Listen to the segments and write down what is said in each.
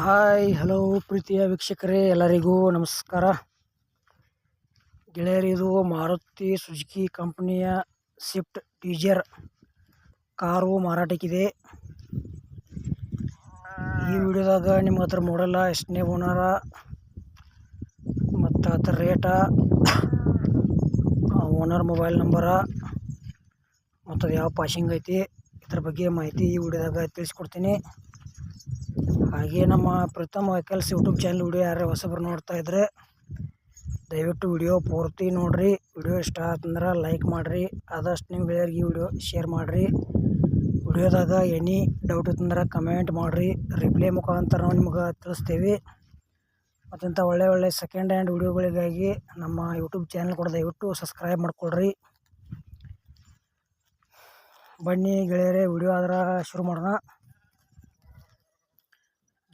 Hi hello ಪ್ರೀತಿಯ ವೀಕ್ಷಕರೇ, ಎಲ್ಲರಿಗೂ ನಮಸ್ಕಾರ. ಗೆಳೆಯರಿದು ಮಾರುತಿ ಸುಜುಕಿ ಕಂಪ್ನಿಯ ಸ್ವಿಫ್ಟ್ ಡೀಜರ್ ಕಾರು ಮಾರಾಟಕ್ಕಿದೆ. ಈ ವಿಡಿಯೋದಾಗ ನಿಮ್ಗೆ ಹತ್ರ ಮಾಡಲ್ಲ ಎಷ್ಟನೇ ಓನರ ಮತ್ತು ಅದರ ರೇಟ ಓನರ್ ಮೊಬೈಲ್ ನಂಬರ ಮತ್ತು ಅದು ಯಾವ ಪಾಸಿಂಗ್ ಐತಿ, ಇದ್ರ ಬಗ್ಗೆ ಮಾಹಿತಿ ಈ ವಿಡಿಯೋದಾಗ ತಿಳಿಸ್ಕೊಡ್ತೀನಿ. ಹಾಗೆ ನಮ್ಮ ಪ್ರಥಮ ವೆಹಿಕಲ್ಸ್ ಯೂಟ್ಯೂಬ್ ಚಾನಲ್ ವಿಡಿಯೋ ಯಾರು ಹೊಸಬ್ರು ನೋಡ್ತಾ ಇದ್ರೆ ದಯವಿಟ್ಟು ವಿಡಿಯೋ ಪೂರ್ತಿ ನೋಡಿರಿ. ವಿಡಿಯೋ ಇಷ್ಟ ಆತಂದ್ರೆ ಲೈಕ್ ಮಾಡಿರಿ. ಆದಷ್ಟು ನಿಮ್ಮ ಗೆಳೆಯರಿಗೆ ವಿಡಿಯೋ ಶೇರ್ ಮಾಡಿರಿ. ವಿಡಿಯೋದಾಗ ಎನಿ ಡೌಟ್ ಇತ್ತಂದ್ರೆ ಕಮೆಂಟ್ ಮಾಡಿರಿ. ರಿಪ್ಲೈ ಮುಖಾಂತರ ನಾವು ನಿಮ್ಗೆ ತಿಳಿಸ್ತೀವಿ. ಮತ್ತಿಂಥ ಒಳ್ಳೆ ಒಳ್ಳೆ ಸೆಕೆಂಡ್ ಹ್ಯಾಂಡ್ ವಿಡಿಯೋಗಳಿಗಾಗಿ ನಮ್ಮ ಯೂಟ್ಯೂಬ್ ಚಾನಲ್ ಕೂಡ ದಯವಿಟ್ಟು ಸಬ್ಸ್ಕ್ರೈಬ್ ಮಾಡಿಕೊಡ್ರಿ ಬನ್ನಿ ಗೆಳೆಯರೇ, ವಿಡಿಯೋ ಆದ್ರೆ ಶುರು ಮಾಡೋಣ.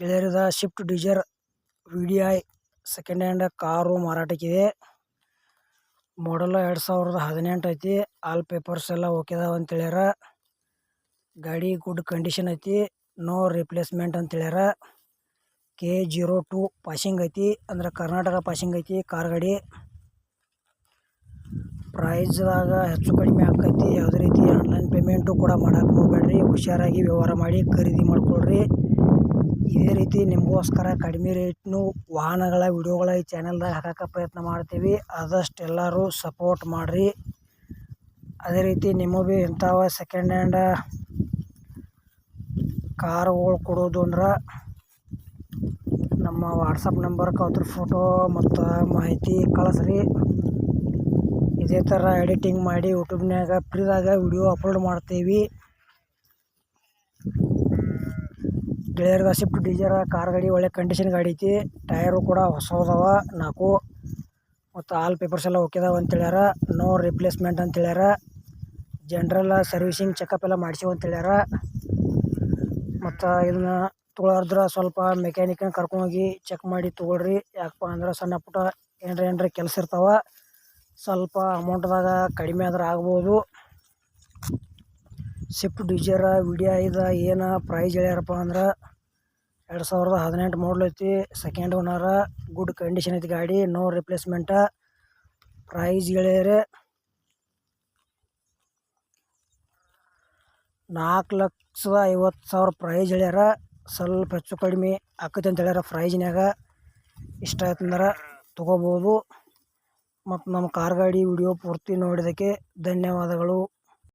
ಗೆಳೆಯರದ Swift Dzire V D I second hand car ಮಾರಾಟಕ್ಕಿದೆ. Model ಎರಡು ಸಾವಿರದ ಹದಿನೆಂಟು ಐತಿ. ಆಲ್ ಪೇಪರ್ಸ್ ಎಲ್ಲ ಓಕೆ ಅದಾವ ಅಂತ ಹೇಳ್ಯಾರ. ಗಾಡಿ ಗುಡ್ ಕಂಡೀಷನ್ ಐತಿ. ನೋ ರಿಪ್ಲೇಸ್ಮೆಂಟ್ ಅಂತ ಹೇಳ್ಯಾರ. ಕೆ ಜೀರೋ ಟು ಪಾಸಿಂಗ್ ಐತಿ. ಅಂದ್ರೆ ಕರ್ನಾಟಕ ಪಾಸಿಂಗ್ ಐತಿ ಕಾರ್ ಗಾಡಿ. ಪ್ರೈಸ್ದಾಗ ಹೆಚ್ಚು ಕಡಿಮೆ ಆಕೈತಿ ಯಾವುದೇ ರೀತಿ ಆನ್ಲೈನ್ ಪೇಮೆಂಟು ಕೂಡ ಮಾಡೋಕೆ ಹೋಗ್ಬೇಡ್ರಿ. ಹುಷಾರಾಗಿ ವ್ಯವಹಾರ ಮಾಡಿ ಖರೀದಿ ಮಾಡ್ಕೊಳ್ರಿ. ಇದೇ ರೀತಿ ನಿಮಗೋಸ್ಕರ ಕಡಿಮೆ ರೇಟ್ನು ವಾಹನಗಳ ವಿಡಿಯೋಗಳ ಈ ಚಾನಲ್ದಾಗ ಹಾಕೋಕೆ ಪ್ರಯತ್ನ ಮಾಡ್ತೀವಿ. ಆದಷ್ಟು ಎಲ್ಲರೂ ಸಪೋರ್ಟ್ ಮಾಡಿರಿ. ಅದೇ ರೀತಿ ನಿಮಗೆ ಭೀ ಇಂಥವ ಸೆಕೆಂಡ್ ಹ್ಯಾಂಡ ಕಾರ್ಗಳು ಕೊಡೋದು ಅಂದ್ರೆ ನಮ್ಮ ವಾಟ್ಸಪ್ ನಂಬರ್ಗೆ ಅದ್ರ ಫೋಟೋ ಮತ್ತು ಮಾಹಿತಿ ಕಳಿಸ್ರಿ. ಇದೇ ಥರ ಎಡಿಟಿಂಗ್ ಮಾಡಿ ಯೂಟ್ಯೂಬ್ನಾಗ ಫ್ರೀದಾಗ ವಿಡಿಯೋ ಅಪ್ಲೋಡ್ ಮಾಡ್ತೀವಿ. ಗೆಳೆಯರ್ದ ಶಿಫ್ಟ್ ಡೀಜರ್ ಕಾರ್ ಗಾಡಿ, ಒಳ್ಳೆ ಕಂಡೀಷನ್ ಗಾಡಿ ಐತಿ. ಟೈರು ಕೂಡ ಹೊಸದವ, ನಾಲ್ಕು. ಮತ್ತು ಆಲ್ ಪೇಪರ್ಸ್ ಎಲ್ಲ ಓಕೆ ಅಂತ ಹೇಳ್ಯಾರ. ನೋ ರಿಪ್ಲೇಸ್ಮೆಂಟ್ ಅಂತ ಹೇಳ್ಯಾರ. ಜನ್ರಲ್ ಸರ್ವಿಸಿಂಗ್ ಚೆಕಪ್ ಎಲ್ಲ ಮಾಡಿಸಿವ ಅಂತ ಹೇಳ್ಯಾರ. ಮತ್ತು ಇದನ್ನ ತೊಗೊಳಾರ್ದ್ರ ಸ್ವಲ್ಪ ಮೆಕ್ಯಾನಿಕ್ನ ಕರ್ಕೊಂಡೋಗಿ ಚೆಕ್ ಮಾಡಿ ತೊಗೊಳ್ರಿ. ಯಾಕಪ್ಪ ಅಂದ್ರೆ ಸಣ್ಣ ಪುಟ್ಟ ಏನರ ಏನರ ಕೆಲಸ ಇರ್ತಾವ. ಸ್ವಲ್ಪ ಅಮೌಂಟ್ದಾಗ ಕಡಿಮೆ ಆದ್ರೆ ಆಗ್ಬೋದು. ಸ್ವಿಫ್ಟ್ ಡಿಸೈರ ವಿಡಿಯೋ ಇದ ಏನು ಪ್ರೈಸ್ ಹೇಳ್ಯಾರಪ್ಪ ಅಂದ್ರೆ ಎರಡು ಸಾವಿರದ ಹದಿನೆಂಟು ಮಾಡಲ್ ಐತಿ. ಸೆಕೆಂಡ್ ಓನರ ಗುಡ್ ಕಂಡೀಷನ್ ಐತಿ ಗಾಡಿ ನೋ ರಿಪ್ಲೇಸ್ಮೆಂಟ ಪ್ರೈಸ್ ಗೆಳೆಯರೆ. ನಾಲ್ಕು ಲಕ್ಷದ ಐವತ್ತು ಸಾವಿರ ಪ್ರೈಸ್ ಹೇಳ್ಯಾರ ಸ್ವಲ್ಪ ಹೆಚ್ಚು ಕಡಿಮೆ ಆಕೈತಿ ಅಂತ ಹೇಳ್ಯಾರ ಪ್ರೈಸ್ನಾಗ ಇಷ್ಟ ಆಯ್ತಂದ್ರೆ ತೊಗೋಬೋದು. ಮತ್ತು ನಮ್ಮ ಕಾರ್ ಗಾಡಿ ವಿಡಿಯೋ ಪೂರ್ತಿ ನೋಡಿದ್ದಕ್ಕೆ ಧನ್ಯವಾದಗಳು.